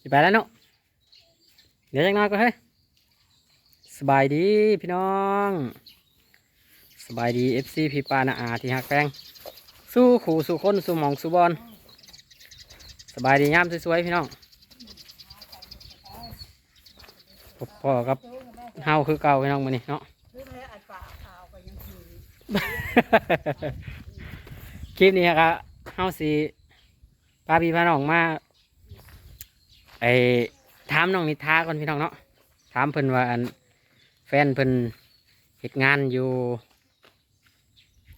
สิไปแล้วเนาะเดี๋ยวจักหน้อยก็เฮ้ยสบายดีพี่น้อง สบายดีเอฟซีพี่ปานาอาที่หักแพงสู้ขู่สู้คนสู้หมองสู้บอลสบายดีงามสวยๆพี่น้องพ,พ่อกับเฮาคือเก่าพี่น้องมื้อนี้เนาะคลิปนี้ครับเฮาสิพาพี่พาน้องมา ไอ้ถามน้องนิทาก่อนพี่น้องเนาะถามเพิ่นว่าอันแฟนเพิ่นเฮ็ดงานอยู่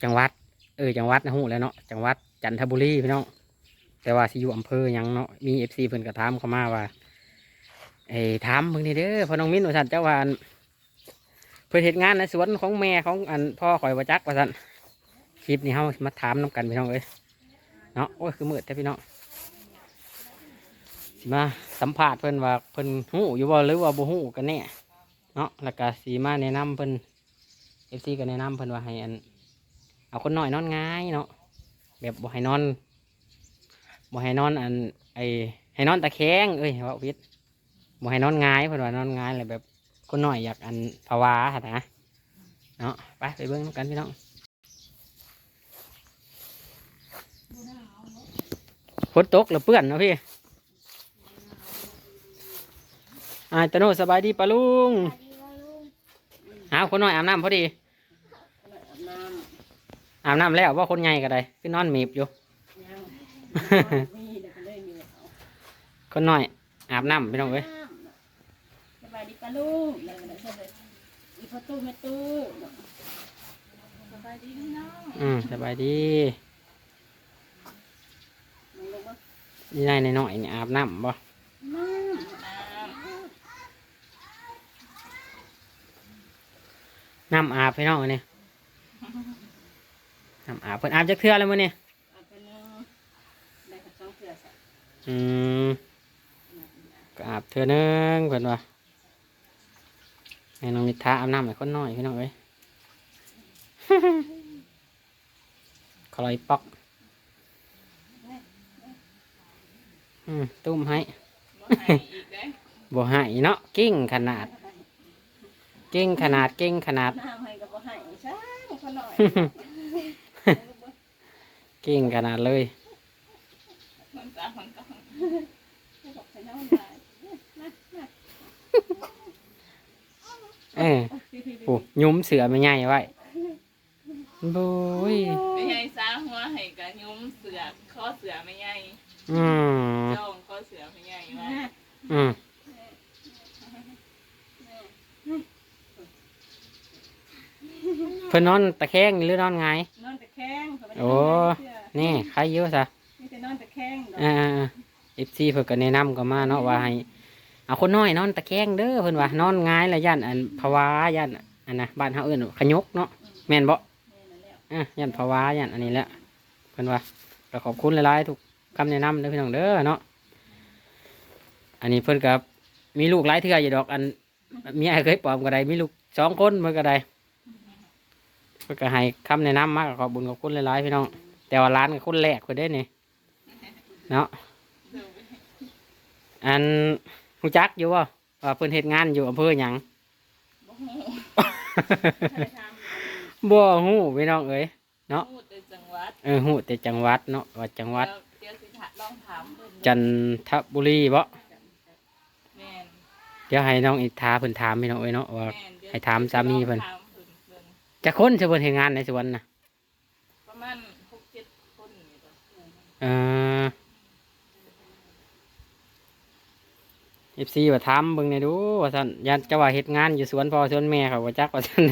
จังหวัด เออจังหวัดนะฮู้แล้วเนาะจังหวัดจันทบุรีพี่น้องแต่ว่าสิอยู่อำเภอยังเนาะมี FC เพิ่นก็ถามเข้ามาว่าไอ้ถามเพิ่นนี่เด้อพ่อน้องมิ้นว่าซั่นเจ้าว่าอันเพิ่นเฮ็ดงานในสวนของแม่ของอันพ่อข่อยว่าจักว่าซั่นคลิปนี้เฮามาถามน้ำกันพี่น้องเอ้ยเนาะโอ้ยคือมืดแต่พี่น้อง สิมาสัมภาษณ์เพิ่นว่าเพิ่นหู้อยู่บ่หรือว่าบ่หู้กันแน่เนาะแล้วก็สีมาแนะนำเพิ่นเอฟซีก็แนะนำเพิ่นว่าให้อัน เอาคนน้อยนอนง่ายเนาะแบบบ่ให้นอนบ่ให้นอนอันไอให้นอนตะแคงเอ้ยว่าพิษบ่ให้นอนง่ายเพิ่นว่านอนง่ายเลยแบบคนน้อยอยากอันภาวะหั่นนะเนาะไปไปเบิ่งนำกันพี่น้องฝนตกหรือเปื้อนเนาะพี่ อายตะโนสบายดีปะลุงหาคนน้อยอาบน้ำพอดีน้อาบน้ำแล้วว่าคนใหญ่ก็ได้คือนอนหมีบอยู่ำยังมีเดี๋ยวก็เลยมีเอาคนน้อยอาบน้ำพี่น้องเอ้ยสบายดีปะลูกแล้วก็ได้สบายอีพ่อตู้แม่ตู้สบายดีพี่น้อง อืมสบายดีมึงลงมานี่นายในน้อยๆนี่อาบน้ำบ่ น้ำน้น้ำอาบพี่น้องอันนี้น้ำอาบเพิ่นอาบจักเทื่อแล้วมื้อนี้ำเอาไปนึงได้กับสองเสือใส่อืมก็อาบเทื่อนึงเพิ่นว่าให้น้องนิทาอาบน้ำให้คนน้อยพี่น้องเอ้ยคลอยปอกอืมตุ้มให้ บ่ให้อีกเด้ บ่ให้เนาะเก่งขนาด เก่งขนาดเก่งขนาด น้ำให้ก็บ่ให้ใช่พ่อหน่อยเก่งขนาดเลยมันตามันก็บอกให้น้องได้เออโอ้ยุ้มเสือไม่ใหญ่ไว้บุ้ยไม่ใช่ซาหัวให้กะยุ้มเสือข้อเสือไม่ใหญ่อืมจ้องข้อเสือไม่ใหญ่ว่าอืม เพิ่นนอนตะแคงหรือนอนไงาย นอนตะแคงโอ้นี่ใครเยอะซะมีแต่นอนตะแคงอ่าเอฟซีเพิ่นก็แนะนำก็มาเนาะว่าให้เอาคนน้อยนอนตะแคงเด้อเพิ่นว่านอนง่ายแล้วย่านอันภาวะย่านอันนะบ้านเฮาเอิ้นขยกเนาะแม่นบ่อะย่านภาวะย่านอันนี้แหละเพิ่นว่าก็ขอบคุณหลายๆทุกคำแนะนำเด้อพี่น้องเด้อเนาะอันนี้เพิ่นก็มีลูกหลายเทื่ออยู่ดอกอันเมียเคยปลอมก็ได้มีลูกสองคนเพิ่นก็ได้เพิ่นก็ให้คำแนะนำมากขอบคุญขอบคุณหลายๆพี่น้อง แต่ว่าร้านก็คนแรกเพิ่นได้นี่เนาะอันรู้จักอยู่ว่าว่าเพิ่นเฮ็ดงานอยู่อำเภอหยังบ่ฮู้บ่ฮู้พี่น้องเอ้ยเนาะฮู้แต่จังหวัดเออฮู้แต่จังหวัดเนาะว่าจังหวัดเดี๋ยวสิถาลองถามเพิ่นจันทบุรีบ่แม่นเดี๋ยวให้น้องอิทธาเพิ่นถามพี่น้องเอ้ยเนาะว่าแม่นเดี๋ยวให้ถามสามีเพิ่น จะคนจะเพิ่นเฮ็ดงานในสวนน่ะประมาณ6-7คนนี่บ่เอ่อ FC ว่าถามเบิ่งหน่อยดูว่าซั่นยันเจ้าว่าเฮ็ดงานอยู่สวนพ่อสวนแม่เขาบ่จักว่าซั่น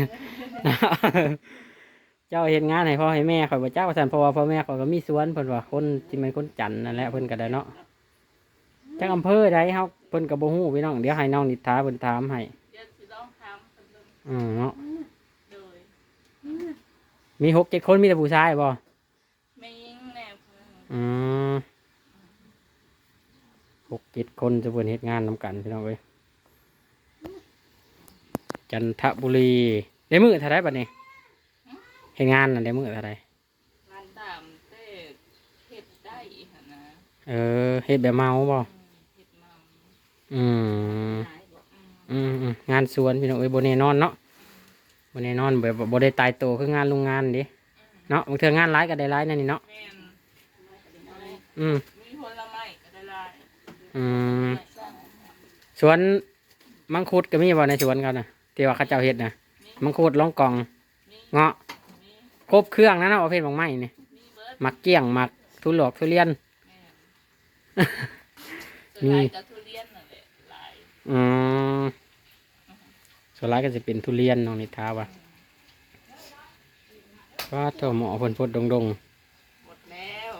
เจ้าเฮ็ดงานให้พ่อให้แม่เขาบ่จักว่าซั่นเพราะว่าพ่อแม่เขาก็มีสวนเพิ่นว่าคนที่เป็นคนจันทน์นั่นแหละเพิ่นก็ได้เนาะจักอำเภอใดเฮาเพิ่นก็บ่ฮู้พี่น้องเดี๋ยวให้น้องนิทาเพิ่นถามให้เดี๋ยวสิลองถามเพิ่นเบิ่งอืมเนาะโดย มีหกเจ็ดคนมีแต่ผู้ชายบ่แม่ยิงแน่เพิ่นอืมหกเจ็ดคนจะเพิ่นเฮ็ดงานนํกันพี่น้องเอ้ยจันทบุรีได้มื้อเท่าไดบัดนี้เฮ็ดงานน่ะได้มื้อเท่าไดงานตามแต่เฮ็ดได้หั่นนะเออเฮ็ดแบบเมาบ่อืมเฮ็ดมาอืมหลายบอกอืมอืมงานสวนพี่น้องเอ้ยบนแน่นอนเนาะ บนแน่นอนแบบบ่ได้ตายโตคืองานโรงงานดิเนาะบางเทื่องานร้ายก็ได้ร้ายนั่นนี่เนาะแม่นอืมมีผลไม้ก็ได้หลายอืมสวนมังคุดก็มีบ่ในสวนเขาน่ะที่ว่าเขาเจ้าเฮ็ดน่ะมังคุดล่องกองเงาะมีครบเครื่องนะเนาะประเภทบางไม้นี่มีเบิร์ดมักเกี้ยงมักทุหลอกทุเรียนส่วนหลายกับทุเรียนนั่นแหละหลายอืม ส่วนร้ายก็จะเป็นทุเรียนน้องนิทาว่ะว่าเท่าหมอเพิ่นพดดงดงหมดแล้ว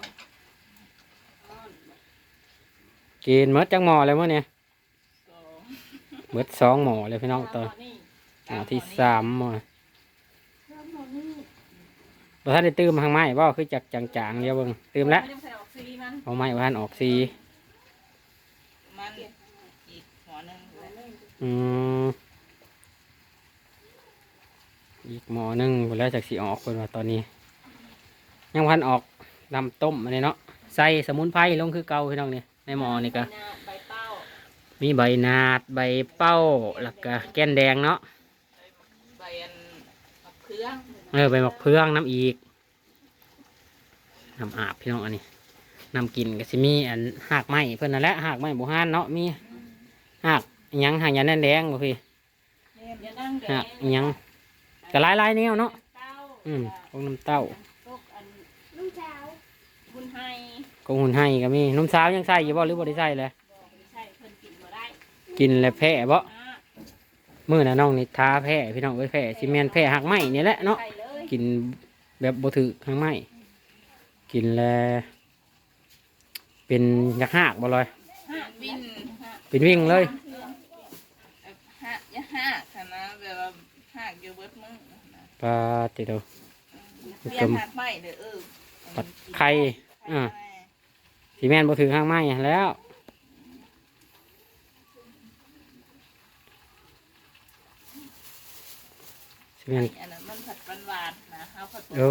ๆกินเมดจังหมอเลยเมื่อเนี่ยสองเมดสองหมอเลยพี่น้องตัวนี่หมอที่สามหมอเราท่านได้ตื่มทางไม้บ่คือจักจางๆเดียวเบิ่งตื่มแล้วไม่ได้ใส่ออกซีมันเอาไม้ว่านออกสีมันอีกหัวหนึ่งเลยอืม อีกหมอหนึงพุ่นแล้วจากสีออกคนว่าตอนนี้ ยังพันออกลำต้มอันนี้เนาะใส่สมุนไพรลงคือเก่าพี่น้องนี่ในหมอนี่ก็ใบเป้ามีใบนาดใบเป้าแล้วก็แก้นแดงเนาะใบอันมะเขือเออใบมะเพืองน้ำอีกน้ำอาบพี่น้องอันนี้น้ำกินก็สิมีอันหากไม้เพื่อนนั่นแหละหากไม้บุหานเนาะมีหากอิหยังหากหยันแน่นแดงบ่พี่อย่านั่งแดหากงอิหยัง ก็หลายหลายๆแนวเนาะเต้าอืมพวกน้ำเต้าพวกอันลูกเช้าคุณให้กงหุ่นให้ก็มีนุ่มสาวยังใส่อยู่บ่หรือบ่ได้ใส่เลยบอกไม่ใช่เพิ่นกินบ่ได้กินแล้วแพ้บ่อะมื้อน่ะน้องนี่ทาแพ้พี่น้องเอ้ยแพ้สิแม่นแพ้หากไม้นี่แหละเนาะใส่เลยกินแบบบ่ถือหากไม้กินแล้วเป็นยักษ์หากบ่ลอยห้าวินห้าเป็นวิ่งเลย แบบห้าอย่าห้าค่ะนะแบบว่าห้าอยู่เบิดมึงนะ ปลาติโดเปลี่ยนหักไม้เด้อเออปัดไข่อ่าสีแม่นบ่ถือข้างไม้แล้วสีแม่นอันนั้นมันผัดหวานๆนะข้าวผัดโอ้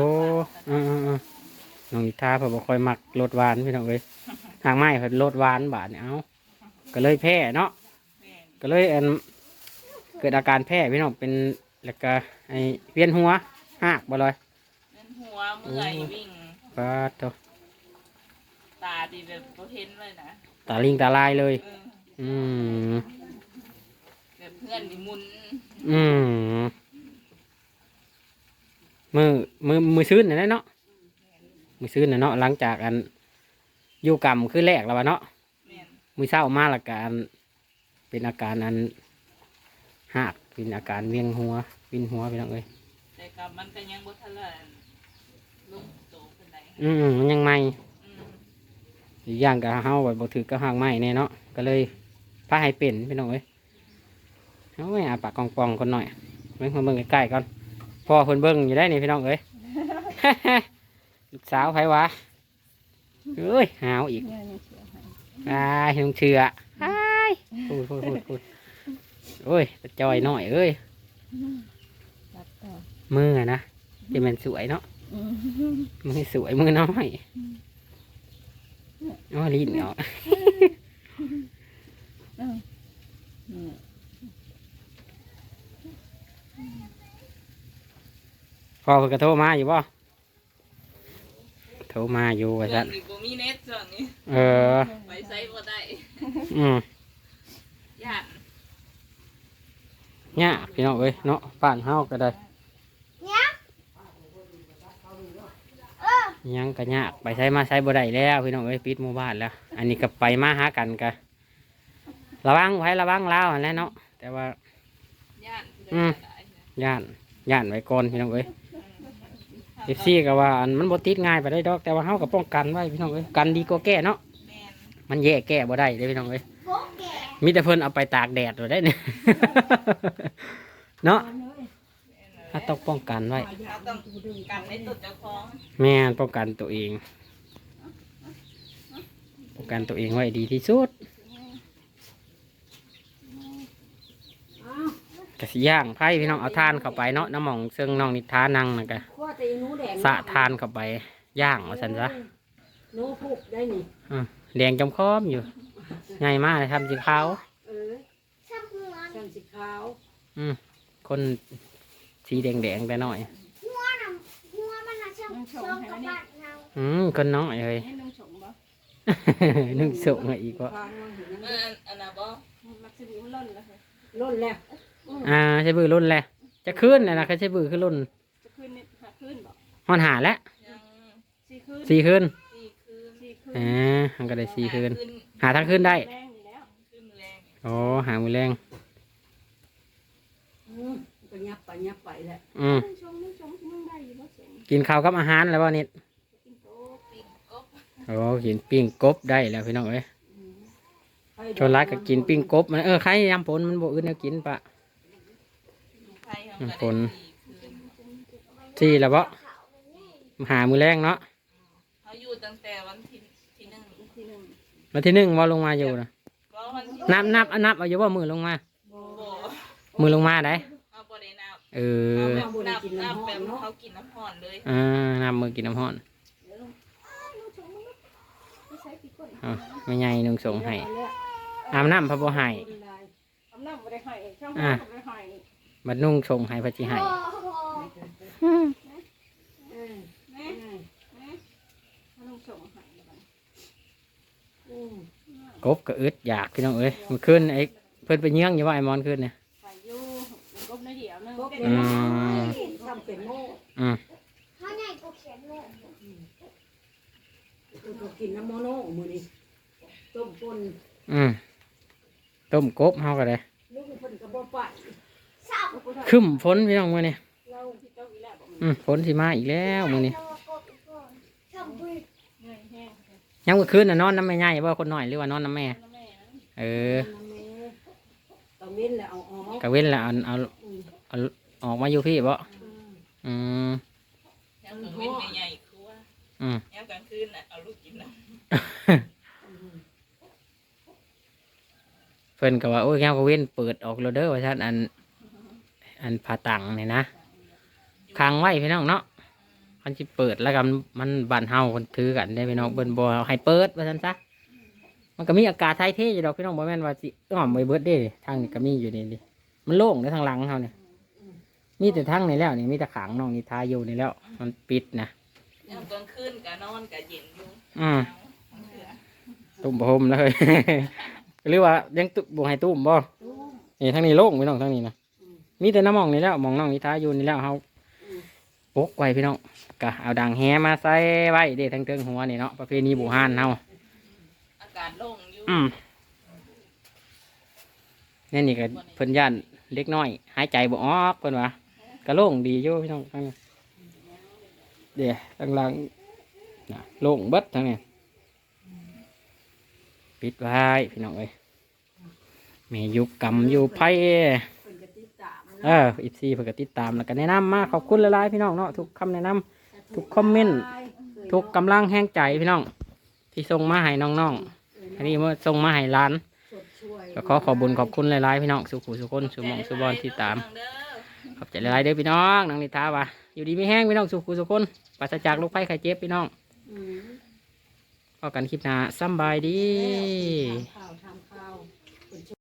อือๆๆน้องนิทาเพิ่นบ่ค่อยมักรสหวานพี่น้องเอ้ยข้างไม้เพิ่นรสหวานบาดนี่เอ้าก็เลยแพ้เนาะแม่นก็เลยอันเกิดอาการแพ้พี่น้องเป็นแล้วก็ ไอเวียนหัวหากบ่ลอยเล่นหัวเมื่อยวิ่งปลาโตตาดีแบบโบเห็นเลยนะตาลิงตาลายเลย เอออืม แบบเพื่อนนี่หมุนอืม มือมือมือซื้นน่ะเนาะมือซื้นน่ะเนาะหลังจากอันอยู่กรรมคือแรกแล้ววะเนาะแม่นมือเศร้ามาละการเป็นอาการอันหักเป็นอาการเวียนหัว วินหัวไปน้องเอ้ยแต่กับมันก็ยังบ่ทันละลงโตเป็นไดอืมมันยังไม่อืมอีกอย่างก็เฮาแบบบ่ถือก็ห่างไม้แน่เนาะก็เลยพาให้เป็นพี่น้องเอ้ยเอาไว้อาปากกองปองๆคนหน่อยเบิ่งมาเบิ่งใกล้ๆก่อนพ่อเพิ่นเบิ่งอยู่ได้นี่พี่น้องเอ้ย ลูกสาวไผวะเอ้ยหาวอีก เนี่ยยังเสียให้อ้ายน้องเชื่ออ้ายพูดพูดพูดพูดโอ้ยตาจอยหน่อยเอ้ยรับต่อ มืออะนะจะเป็นสวยเนาะอืมมือสวยมือน้อยโอ้ยลิ้นเนาะอืมอืมพ่อเพิ่นก็โทรมาอยู่บ่โทรมาอยู่ว่าเพื่อซั่นนนี่บ่มีเน็ตส่วนนี้เออไปไสบ่ได้อืมญาติเนี่ยากพี่น้องเอ้ยเนาะบ้านเฮาก็ได้ ยังก็ยากไปใช้มาใช้บ่ได้แล้วพี่น้องเอ้ยปิดหมู่บ้านแล้ว อันนี้ก็ไปมาหากันก็ระวังไว้ระวังลาวหั่นแหล้วเนาะแต่ว่าญาติอืมได้นะย่านย่านไว้ก่อนพี่น้องเอ้ยเอฟซีก็ว่าอันมันบ่ติดง่ายไปได้ดอก แต่ว่าเฮาก็ป้องกันไว้พี่น้องเอ้ยกันดีกว่าแก้เนาะแม่นมันแย่แก้บ่ได้เด้อพี่น้องเอ้ยมีแต่เพิ่นเอาไปตากแดดไว้ได้เนี่ยเนาะ ถ้าต้องป้องกันไว้เราต้องกันในตุดเจ้าของแม่นป้องกันตัวเอง ป้องกันตัวเองไว้ดีที่สุดกะสิย่างไผ่พี่น้องเอาทานเข้าไปเนาะน้ำหมองซึ่งน้องนิทานั่งนะกะข้อตีหนูแดงสะทานเข้าไปย่างว่าสันซะหนูผูกได้นี่แดงจำค้อมอยู่ใหญ่มากเลยทำสีขาวเอออืมคน สีแดงแดงๆแต่น้อยหัวน่ะหัวมันน่ะช่างช่องกับบ้านเราอืมคนน้อยเลย ให้นุ่งชงบ่ นึ่งส่งมาอีกว่าเอออันอันน่ะบ่มักสิมันล่นแล้วค่ะล้นแล้วอ่าใช้บือรุ่นแหละจะขึ้นนะนะเขาใช้บือขึ้นรุ่นจะขึ้นนี่หาขึ้นบ่หอนหาแล้วยังสี่ขึ้นสี่ขึ้นสี่คืนสี่ขึ้นอ่ามันก็ได้สี่ขึ้นขึ้นหาทางขึ้นได้ แรงอยู่แล้ว ขึ้นแรงโอ้หามือแรง อืมก็ ยับไปยับไปแหละอืมนุ่งชงนุ่งชงที่นุ่งได้อยู่บ่เสียงกินข้าวกับอาหารแล้วบ่นิดกินโต๊ะปิ้งกบโอ้กินปิ้งกบได้แล้วพี่น้องเอ้ยชนรักก็กินปิ้งกบมันเออใครยำผลมันบ่อื่นแนวกินปะไฟเขาก็คนได้สี่คืนสี่แล้วบ่หามือแรงเนาะเขาอยู่ตั้งแต่วันที่ที่หนึ่งทีหนึ่งวันที่หนึ่งว่าลงมาอยู่นะเพราะวันที่นับนับอันนับเอาอยู่ว่ามือลงมาบ่มือลงมาได้ เอาบ่ได้นับเอเอาอแบบนับนับแบบเขากินน้ำห่อนเลยอ่านับมือกินน้ำห้อนไม่ใช้กี่คนอะไม่ใหญ่นุ่งสงให้อาบน้ำพระบ่ให้อำนาจบ่ไห้ช่างอะบัดนุ่งสงให้พระจิให้โอ้โหแม่แม่นุ่งชงให้บ่กบก็อึดอยากพี่น้องเอ้ยมันขึ้นไอ้เพิ่นไปเยี่ยงอยู่ว่าไอ้มอนขึ้นเนี่ย อืนะมทำเป็นโม่อืมเขาใหญ่กว่าเขียนเลยก็กินน้ำโมโน่มือนี้ต้มปนอืมต้มกบเฮาก็ได้ลูกเพิ่นก็บ่ไปสาวครึ้มฝนพี่น้องมื้อนี้เราที่เจ้าอีแล้วบอกมันอืมฝนสิมาอีกแล้วมื้อนี้เรากบอีกคนชอบบุยเหนื่อยแห้งยังเมื่อคืนน่ะนอนน้ำแม่ใหญ่บ่คนน้อยหรือว่านอนน้ำแม่ แล้วแม่นะเออน้ำแม่ตะเว้นแล้วเอาออกกะเว้นแล้วเอาเอาเอา ออกมาอยู่พี่บ่อืมอืมยังกลางเว้นไม่ใหญ่ครัวอืมยังกลางคืนน่ะเอาลูกกินน้ำเพิ่นก็ว่าโอ้ยแก้วกะเว้นเปิดออกแล้วเด้อว่าซั่นอัน อันผ่าตังนี่นะค้างไว้พี่น้องเนาะมันสิเปิดแล้วกันมันบ้านเฮาคนถือกันได้พี่น้องเบิ่นบ่ให้เปิดว่าซั่นซะมันก็มีอากาศถ่ายเทอยู่ดอกพี่น้องบ่แม่นว่าสิอ้อมไปเบิดเด้ทางนี้ก็มีอยู่นี่ดิมันโล่งในทางหลังเฮาเนี่ย มีแต่ทางนี่แล้วนี่มีแต่ขางน้องนี่ทาอยู่นี่แล้ว มันปิดนะยังกลางคืนก็นอนก็เย็นอยู่อืมหนาวเถื่อตุ่มพรมเลย หรือว่ายังตุบ่ให้ตุ่มบ่นี่ทางนี้โล่งพี่น้องทางนี้นะมีแต่น้ำหมองนี่แล้วหมองน้องนิทาอยู่นี่แล้วเฮาปกไว้พี่น้องก็เอาดังแฮมาใส่ไว้เด้ทั้งเทิงหัวนี่เนาะประเพณีบูฮานเฮาอากาศโล่งอยู่อืมนี่นี่ก็เพิ่นย่านเล็กน้อย หายใจบ่ออกเพิ่นว่า ก็โล่งดีอยู่พี่น้องทางนี้เดี๋ยวทางหลังน่ะโล่งเบิดทางนี้ปิดไว้พี่น้องเอ้ยแม่อยู่กรรมอยู่ไผเพิ่นจะติดตามเอออีซีเพิ่นก็ติดตามแล้วก็แนะนำมาขอบคุณหลายๆพี่น้องเนาะทุกคำแนะนำทุกคอมเมนต์ทุกกำลังแห้งใจพี่น้อง ที่ส่งมาให้น้องๆอันนี้มาส่งมาให้ร้านสดช่วยก็ขอขอบุญขอบคุณหลายๆพี่น้องสุขุสุคนสุหมองสุบอลที่ตามเด้อ ขอบใจหลายๆเด้อพี่น้องนางนิทาว่าอยู่ดีไม่แห้งพี่น้องสุขุสุคนปราศจากโรคภัยไข้เจ็บพี่น้องอืมพอกันคลิปหน้าสำบายดี ข่าวท